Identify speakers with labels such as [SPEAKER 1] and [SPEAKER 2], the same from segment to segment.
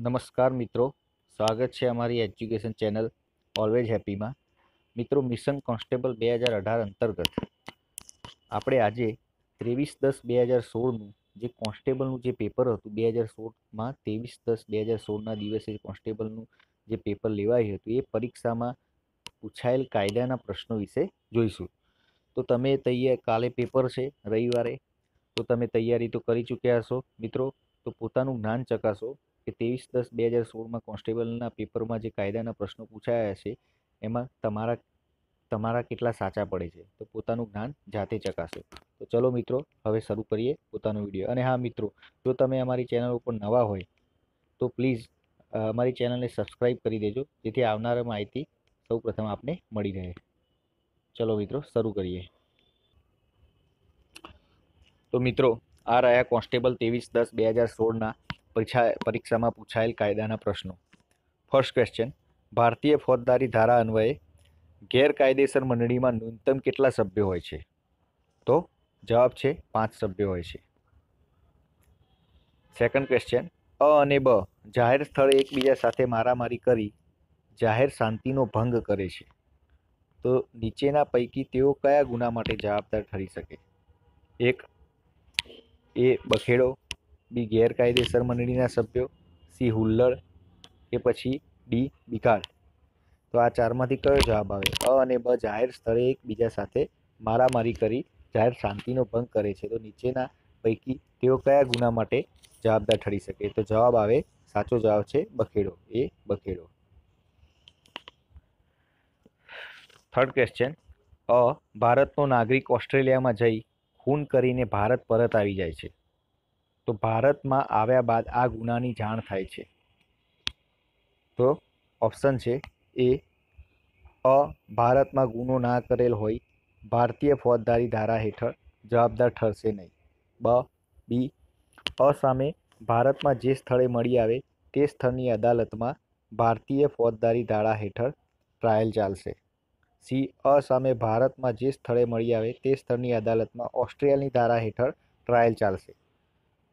[SPEAKER 1] નમસ્કાર મિત્રો. સ્વાગત છે અમારી એજ્યુકેશન ચેનલ ઓલવેઝ હેપીમાં મિત્રો, મિશન કોન્સ્ટેબલ બે હજાર અઢાર અંતર્ગત આપણે આજે ત્રેવીસ દસ બે હજાર સોળનું જે કોન્સ્ટેબલનું જે પેપર હતું, બે હજાર સોળમાં ત્રેવીસ દસ બે હજાર સોળના દિવસે કોન્સ્ટેબલનું જે પેપર લેવાયું હતું, એ પરીક્ષામાં પૂછાયેલ કાયદાના પ્રશ્નો વિશે જોઈશું. તો તમે તૈયાર, કાલે પેપર છે, રવિવારે, તો તમે તૈયારી તો કરી ચૂક્યા હશો. મિત્રો, તો પોતાનું જ્ઞાન ચકાસો. કે ત્રેવીસ દસ બે હજાર સોળમાં કોન્સ્ટેબલના પેપરમાં જે કાયદાના પ્રશ્નો પૂછાયા છે, એમાં તમારા તમારા કેટલા સાચા પડે છે? તો પોતાનું જ્ઞાન જાતે ચકાસો. તો ચલો મિત્રો, હવે શરૂ કરીએ પોતાનો વીડિયો. અને હા મિત્રો, જો તમે અમારી ચેનલ ઉપર નવા હોય, તો પ્લીઝ અમારી ચેનલને સબસ્ક્રાઈબ કરી દેજો, જેથી આવનારા માહિતી સૌ પ્રથમ આપને મળી રહે. ચલો મિત્રો, શરૂ કરીએ. તો મિત્રો, આ રહ્યા કોન્સ્ટેબલ ત્રેવીસ દસ બે હજાર સોળના પરીક્ષા, પરીક્ષામાં પૂછાયેલ કાયદાના પ્રશ્નો. ફર્સ્ટ ક્વેશ્ચન ભારતીય ફોજદારી ધારા અન્વયે ગેરકાયદેસર મંડળીમાં ન્યૂનતમ કેટલા સભ્યો હોય છે? તો જવાબ છે, પાંચ સભ્યો હોય છે. સેકન્ડ ક્વેશ્ચન અ અને બ, જાહેર સ્થળે એકબીજા સાથે મારામારી કરી જાહેર શાંતિનો ભંગ કરે છે. તો નીચેના પૈકી તેઓ કયા ગુના માટે જવાબદાર ઠરી શકે? એક, એ બખેડો બી ગેરકાયદેસર મંડળીના સભ્યો સી હુલ્લડ કે પછી ડી બિકાળ તો આ ચારમાંથી કયો જવાબ આવે? અ અને બ જાહેર સ્થળે એકબીજા સાથે મારામારી કરી જાહેર શાંતિનો ભંગ કરે છે. તો નીચેના પૈકી તેઓ કયા ગુના માટે જવાબદાર ઠરી શકે? તો જવાબ આવે, સાચો જવાબ છે બખેડો. એ બખેડો. Third question. અ ભારતનો નાગરિક ઓસ્ટ્રેલિયામાં જઈ, ખૂન કરીને ભારત પરત આવી જાય છે. તો ભારતમાં આવ્યા બાદ આ ગુનાની જાણ થાય છે. તો ઓપ્શન છે એ, અ, ભારતમાં ગુનો ના કરેલ હોય, ભારતીય ફોજદારી ધારા હેઠળ જવાબદાર ઠરશે નહીં. બ, બી, અ સામે ભારતમાં જે સ્થળે મળી આવે તે સ્થળની અદાલતમાં ભારતીય ફોજદારી ધારા હેઠળ ટ્રાયલ ચાલશે. સી, અ સામે ભારતમાં જે સ્થળે મળી આવે તે સ્થળની અદાલતમાં ઓસ્ટ્રેલિયાની ધારા હેઠળ ટ્રાયલ ચાલશે.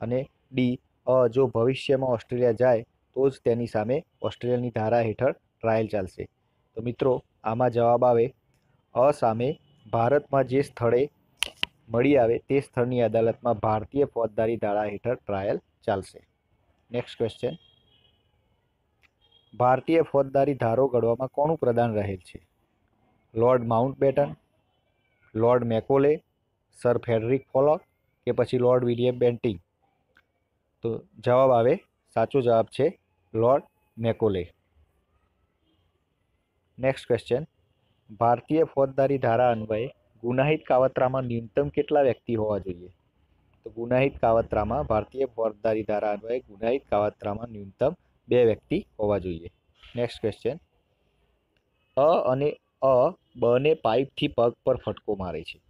[SPEAKER 1] અને ડી, અ, જો ભવિષ્યમાં ઓસ્ટ્રેલિયા જાય, તો જ તેની સામે ઓસ્ટ્રેલિયાની ધારા હેઠળ ટ્રાયલ ચાલશે. તો મિત્રો, આમાં જવાબ આવે, અ સામે ભારતમાં જે સ્થળે મળી આવે તે સ્થળની અદાલતમાં ભારતીય ફોજદારી ધારા હેઠળ ટ્રાયલ ચાલશે. નેક્સ્ટ ક્વેશ્ચન ભારતીય ફોજદારી ધારો ઘડવામાં કોનું પ્રદાન રહેલ છે? Lord Mountbatten Lord Macaulay sir Frederick Pollock કે પછી લોર્ડ વિલિયમ બેન્ટિંગ તો જવાબ આવે. સાચો જવાબ છે લોર્ડ મેકોલે. નેક્સ્ટ ક્વેશ્ચન ભારતીય ફોજદારી ધારા અન્વયે ગુનાહિત કાવતરામાં ન્યૂનતમ કેટલા વ્યક્તિ હોવા જોઈએ? તો ગુનાહિત કાવતરામાં ભારતીય ફોજદારી ધારા અન્વયે ગુનાહિત કાવતરામાં ન્યૂનતમ બે વ્યક્તિ હોવા જોઈએ. નેક્સ્ટ ક્વેશ્ચન અ અને અ બને પાઇપથી પગ પર ફટકો મારે છે.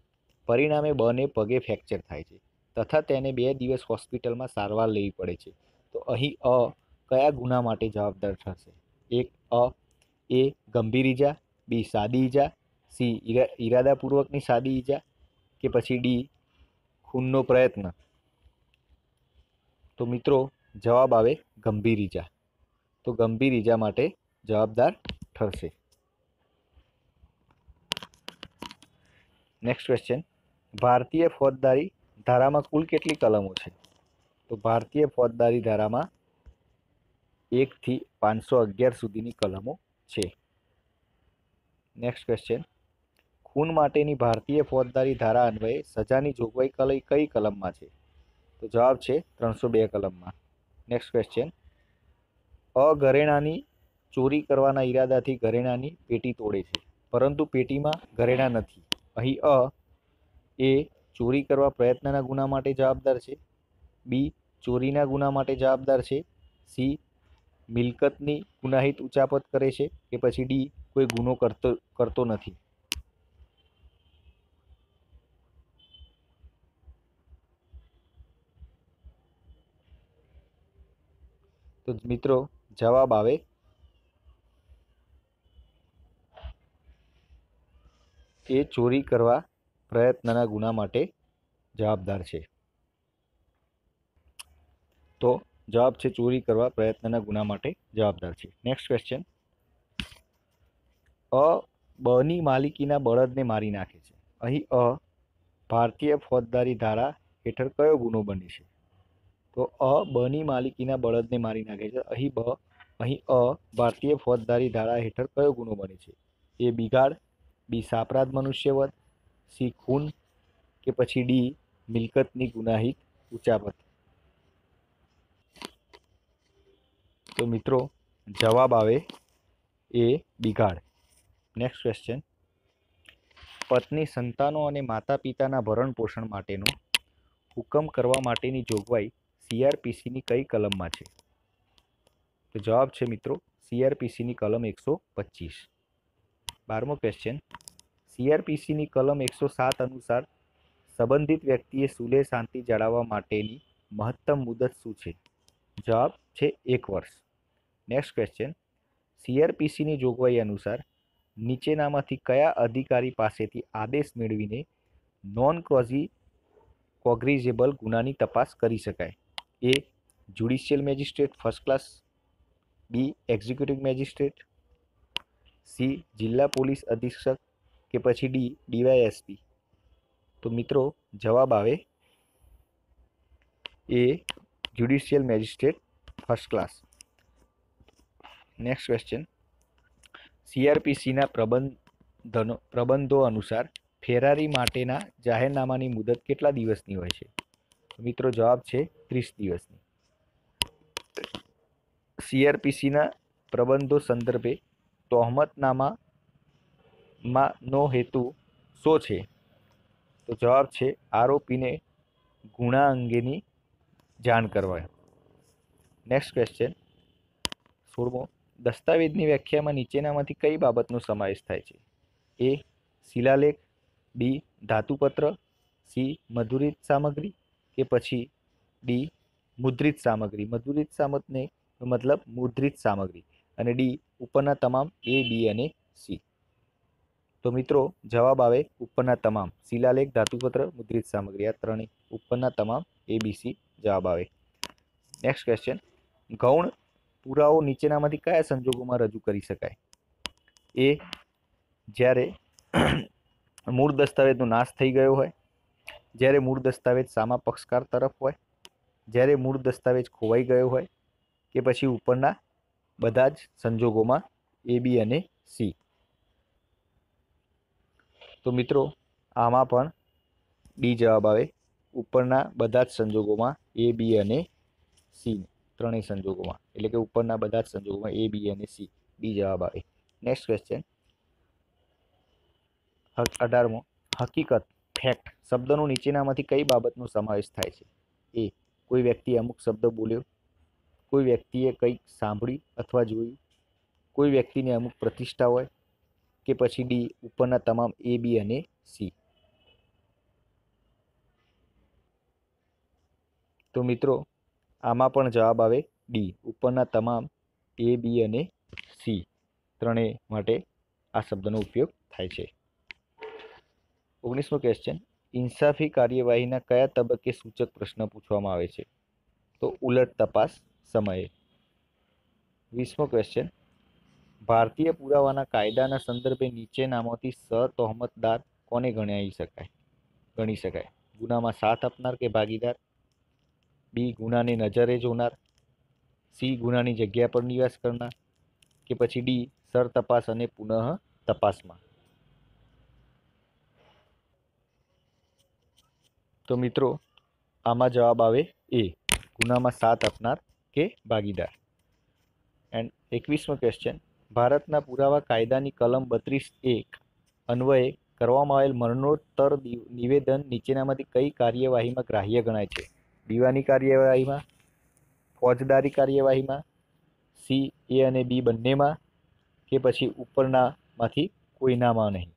[SPEAKER 1] પરિણામે બને પગે ફ્રેક્ચર થાય છે. તથા તેને બે દિવસ હોસ્પિટલમાં સારવાર લેવી પડે છે. તો અહીં અ કયા ગુના માટે જવાબદાર થશે? એક, અ, એ ગંભીર ઈજા, બી, સાદી ઈજા, સી ઈરાદાપૂર્વકની સાદી ઈજા કે પછી ડી, ખૂનનો પ્રયત્ન? તો મિત્રો, જવાબ આવે ગંભીર ઈજા. તો ગંભીર ઈજા માટે જવાબદાર ઠરશે નેક્સ્ટ ક્વેશ્ચન ભારતીય ફોજદારી ધારામાં કુલ કેટલી કલમો છે? તો ભારતીય ફોજદારી ધારામાં એકથી પાંચસો અગિયાર સુધીની કલમો છે. નેક્સ્ટ ક્વેશ્ચન ખૂન માટેની ભારતીય ફોજદારી ધારા અન્વયે સજાની જોગવાઈ કલઈ કઈ કલમમાં છે? તો જવાબ છે ત્રણસો બે કલમમાં. નેક્સ્ટ ક્વેશ્ચન અઘરેણાની ચોરી કરવાના ઈરાદાથી ઘરેણાની પેટી તોડે છે. પરંતુ પેટીમાં ઘરેણા નથી. અહીં અ, એ ચોરી કરવા પ્રયત્નના ગુના માટે જવાબદાર છે. બી, ચોરીના ગુના માટે જવાબદાર છે. સી, મિલકતની ગુનાહિત ઉચાપત કરે છે કે પછી ડી, કોઈ ગુનો કરતો કરતો નથી. તો મિત્રો, જવાબ આવે. એ ચોરી કરવા પ્રયત્નના ગુના માટે જવાબદાર છે. તો જવાબ છે ચોરી કરવા પ્રયત્નના ગુના માટે જવાબદાર છે. નેક્સ્ટ ક્વેશ્ચન અ બની માલિકીના બળદને મારી નાખે છે. અહીં અ ભારતીય ફોજદારી ધારા હેઠળ કયો ગુનો બને છે? તો અ બની માલિકીના બળદને મારી નાખે છે. અહીં બ, અહીં અ ભારતીય ફોજદારી ધારા હેઠળ કયો ગુનો બને છે? એ બિગાડ, બી સાપરાધ મનુષ્યવધ સી ખૂન કે પછી ડી મિલકતની ગુનાહિત ઉચાપત તો મિત્રો, જવાબ આવે એ બિગાડ. નેક્સ્ટ ક્વેશ્ચન પત્ની સંતાનો અને માતા પિતાના ભરણ પોષણ માટેનો હુકમ કરવા માટેની જોગવાઈ સીઆરપીસીની કઈ કલમમાં છે? તો જવાબ છે મિત્રો સીઆરપીસીની કલમ એકસો પચીસ. બારમો ક્વેશ્ચન સીઆરપીસીની કલમ એકસો સાત અનુસાર સંબંધિત વ્યક્તિએ સુલે શાંતિ જાળવવા માટેની મહત્તમ મુદત શું છે? જવાબ છે એક વર્ષ. નેક્સ્ટ ક્વેશ્ચન સીઆરપીસીની જોગવાઈ અનુસાર નીચેનામાંથી કયા અધિકારી પાસેથી આદેશ મેળવીને નોન ક્રોઝી કોગ્રિઝેબલ ગુનાની તપાસ કરી શકાય? A judicial magistrate first class. B executive magistrate. C જિલ્લા પોલીસ અધિક્ષક. કે પછી ડી, ડીવાયએસપી. તો મિત્રો, જવાબ આવે A judicial magistrate first class. Next question સીઆરપીસીના પ્રબંધનો, પ્રબંધો અનુસાર ફેરારી માટેના જાહેરનામાની મુદત કેટલા દિવસની હોય છે? મિત્રો, જવાબ છે ત્રીસ દિવસની. સીઆરપીસીના પ્રબંધો સંદર્ભે તહોમતનામામાં નો હેતુ શો છે? તો જવાબ છે આરોપીને ગુના અંગેની જાણ કરવા. નેક્સ્ટ ક્વેશ્ચન સોળમો, દસ્તાવેજની વ્યાખ્યામાં નીચેનામાંથી કઈ બાબતનો સમાવેશ થાય છે? એ શિલાલેખ બી ધાતુપત્ર સી મધુરિત સામગ્રી કે પછી ડી મુદ્રિત સામગ્રી? મધુરિત સામતને મતલબ મુદ્રિત સામગ્રી. અને ડી ઉપરના તમામ એ બી અને સી તો મિત્રો, જવાબ આવે ઉપરના તમામ. શિલાલેખ, ધાતુપત્ર, મુદ્રિત સામગ્રી આ ત્રણેય ઉપરના તમામ એ બી સી જવાબ આવે. નેક્સ્ટ ક્વેશ્ચન ગૌણ પુરાવો નીચેનામાંથી કયા સંજોગોમાં રજૂ કરી શકાય? એ જ્યારે મૂળ દસ્તાવેજનો નાશ થઈ ગયો હોય, જ્યારે મૂળ દસ્તાવેજ સામા પક્ષકાર તરફ હોય, જ્યારે મૂળ દસ્તાવેજ ખોવાઈ ગયો હોય કે પછી ઉપરના બધા જ સંજોગોમાં એ બી અને સી તો મિત્રો, આમાં પણ ડી જવાબ આવે. ઉપરના બધા જ સંજોગોમાં એ બી અને સી ત્રણેય સંજોગોમાં. એટલે કે ઉપરના બધા જ સંજોગોમાં એ બી અને સી ડી જવાબ આવે. નેક્સ્ટ ક્વેશ્ચન અઢારમો. હકીકત ફેક્ટ શબ્દનો નીચેનામાંથી કઈ બાબતનો સમાવેશ થાય છે? એ કોઈ વ્યક્તિ અમુક શબ્દ બોલ્યો. કોઈ વ્યક્તિએ કંઈક સાંભળ્યું અથવા જોયું. કોઈ વ્યક્તિને અમુક પ્રતિષ્ઠા હોય. કે પછી ડી ઉપરના તમામ એ બી અને સી તો મિત્રો, આમાં પણ જવાબ આવે ડી ઉપરના તમામ એ બી અને સી ત્રણેય માટે આ શબ્દનો ઉપયોગ થાય છે. ઓગણીસમો ક્વેશ્ચન ઇન્સાફી કાર્યવાહીના કયા તબક્કે સૂચક પ્રશ્ન પૂછવામાં આવે છે? તો ઉલટ તપાસ સમયે. વીસમો ક્વેશ્ચન ભારતીય પુરાવાના કાયદાના સંદર્ભે નીચેનામાંથી તોહમતદાર કોને ગણાવી શકાય? ગણી શકાય. ગુનામાં સાથ આપનાર કે ભાગીદાર? બી, ગુનાને નજરે જોનાર? સી, ગુનાની જગ્યા પર નિવાસ કરનાર? કે પછી ડી, સર તપાસ અને પુનઃ તપાસમાં? તો મિત્રો, આમાં જવાબ આવે એ. ગુનામાં સાથ આપનાર કે ભાગીદાર? એન્ડ એકવીસમો ક્વેશ્ચન ભારતના પુરાવા કાયદાની કલમ બત્રીસ એક અન્વયે કરવામાં આવેલ મરણોત્તર નિવેદન નીચેનામાંથી કઈ કાર્યવાહીમાં ગ્રાહ્ય ગણાય છે? દીવાની કાર્યવાહીમાં, ફોજદારી કાર્યવાહીમાં, સી, એ અને બી બંનેમાં કે પછી ઉપરનામાંથી કોઈનામાં નહીં?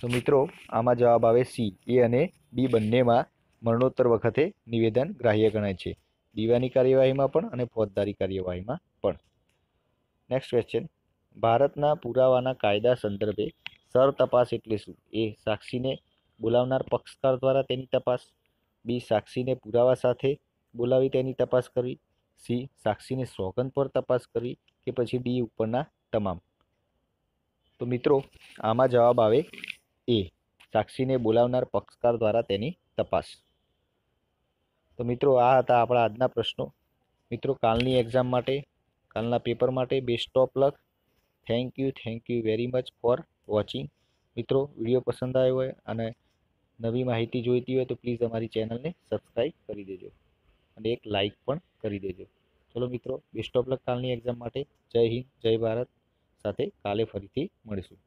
[SPEAKER 1] તો મિત્રો, આમાં જવાબ આવે સી, એ અને બી બંનેમાં મરણોત્તર વખતે નિવેદન ગ્રાહ્ય ગણાય છે. દીવાની કાર્યવાહીમાં પણ અને ફોજદારી કાર્યવાહીમાં પણ. નેક્સ્ટ ક્વેશ્ચન ભારતના પુરાવાના કાયદા સંદર્ભે સર તપાસ એટલે શું? એ સાક્ષીને બોલાવનાર પક્ષકાર દ્વારા તેની તપાસ. બી સાક્ષીને પુરાવા સાથે બોલાવી તેની તપાસ કરવી. સી સાક્ષીને સોગંદ પર તપાસ કરવી કે પછી ડી ઉપરના તમામ. તો મિત્રો, આમાં જવાબ આવે એ. સાક્ષીને બોલાવનાર પક્ષકાર દ્વારા તેની તપાસ. તો મિત્રો, આ હતા આપણા આજના પ્રશ્નો. મિત્રો, કાલની એક્ઝામ માટે, કાલના પેપર માટે best of luck thank you thank you very much for watching મિત્રો વીડિયો પસંદ આવ્યો હોય અને નવી માહિતી જોઈતી હોય તો પ્લીઝ અમારી ચેનલને સબસ્ક્રાઈબ કરી દેજો અને એક લાઈક પણ કરી દેજો. ચલો મિત્રો બેસ્ટ ઓફ લક કાલની એક્ઝામ માટે. જય હિન્દ, જય ભારત. સાથે કાલે ફરીથી મળીશું.